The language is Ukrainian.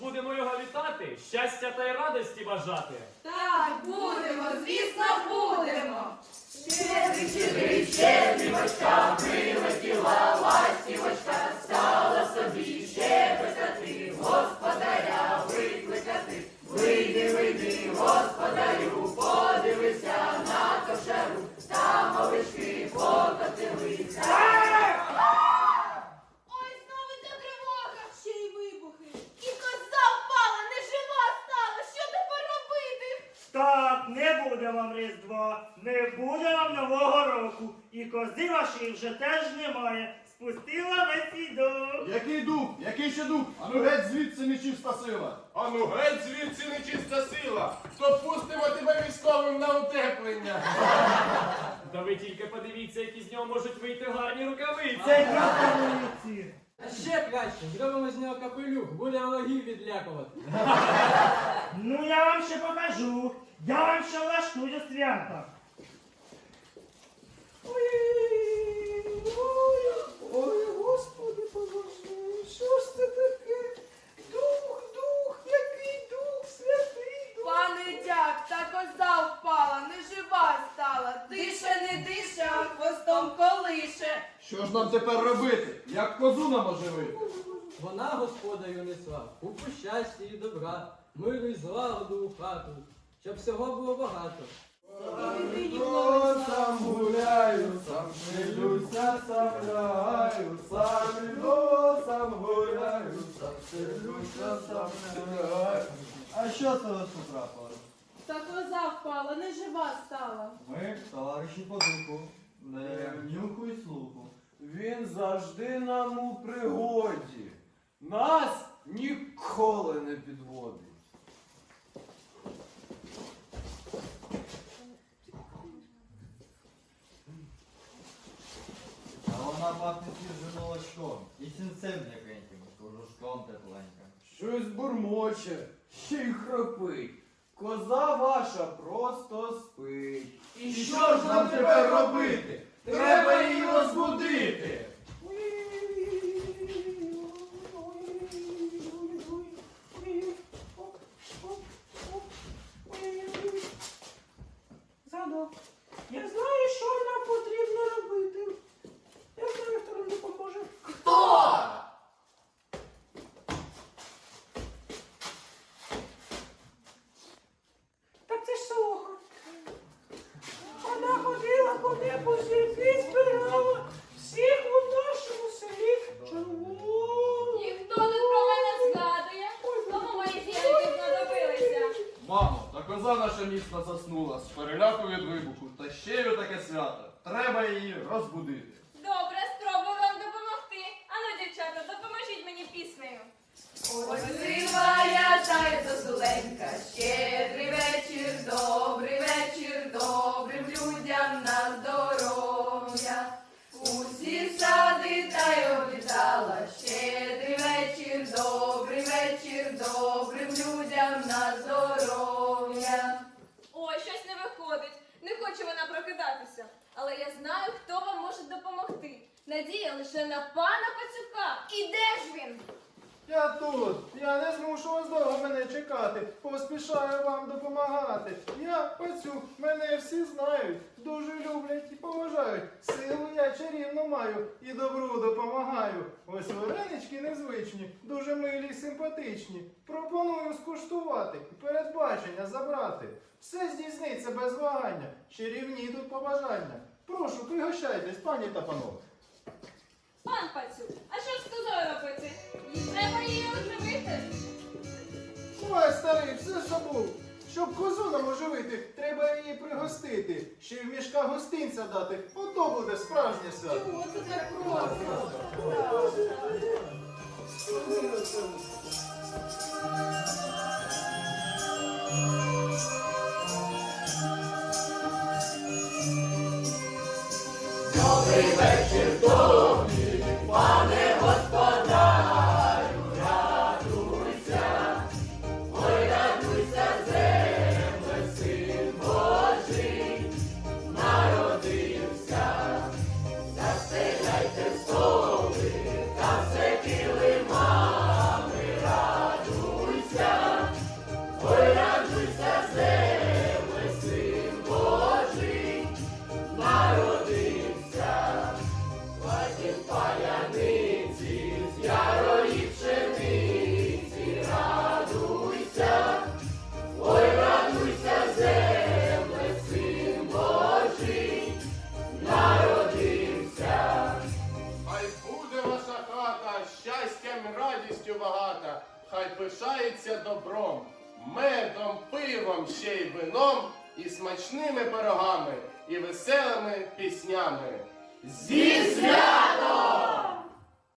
будемо його вітати, щастя та й радості бажати. Так будемо, звісно, будемо. Щедрі, щедрі, щедрі, бочка, милості, лава. Не буде вам Різдва, не буде вам Нового року. І кози вашої вже теж немає. Спустила весь свій дух. Який дух? Який ще дух? Ану геть звідси нечиста сила. Ану геть звідси нечиста сила, то пустимо тебе військовим на утеплення. Та ви тільки подивіться, які з нього можуть вийти гарні рукавиці. Це дядька вулиці. А ще краще, зробимо з нього капелюх, буде ворогів відлякувати. Ну я вам ще покажу. Я вам ще влаштую свята. Ой, Що ж нам тепер робити? Як козу нам оживити? Вона господарю несла, купу щастя і добра, миру й злагоду у хату, щоб всього було багато. сам гуляю, сам селюся, сам лягаю, сам іду, сам гуляю, сам селюся, сам лягаю. А що це вас тут трапилось? Та коза впала, не жива стала. Ми товариші по духу, не нюху й слуху. Він завжди нам у пригоді. Нас ніколи не підводить. А вона пахне свіжим молочком і сінцем м'якеньким, кожушком тепленьким. Щось бурмоче, ще й хропить. Коза ваша просто спить. І що ж нам тепер робити? Треба її розбудити. Згадав. Я знаю, що нам потрібно робити. Я знаю, хто нам допоможе. Так це ж Солоха. Вона ходила по небу і збирала всіх у нашому селі червоних. Ніхто тут про мене згадує. Кому мої зірки знадобилися? Мамо, та коза наша міцно заснула з переляку від вибуху, та ще й отаке таке свято. Треба її розбудити. Добре, спробую вам допомогти. Ану, дівчата, допоможіть мені піснею. Ой, сивая зайця зеленька, щедрий вона прокидатися. Але я знаю, хто вам може допомогти. Надія лише на пана Пацюка. І де ж він? Я тут. Я не змушу вас довго мене чекати. Поспішаю вам допомагати. Я пацюк, мене всі знають, дуже люблять і поважають. Силу я чарівну маю і добру допомагаю. Ось варенички незвичні, дуже милі й симпатичні. Пропоную скуштувати, передбачення забрати. Все здійсниться без вагання. Чарівні тут побажання. Прошу, пригощайтесь, пані та панове. Пан Пацюк, Треба її оживити. Ой, старий, все забув. Щоб козу нам оживити, треба її пригостити. Ще й в мішка гостинця дати. Ото буде справжнє свято. Чого це так просто? Ой, добром, медом, пивом, ще й вином, і смачними пирогами, і веселими піснями. Зі святом!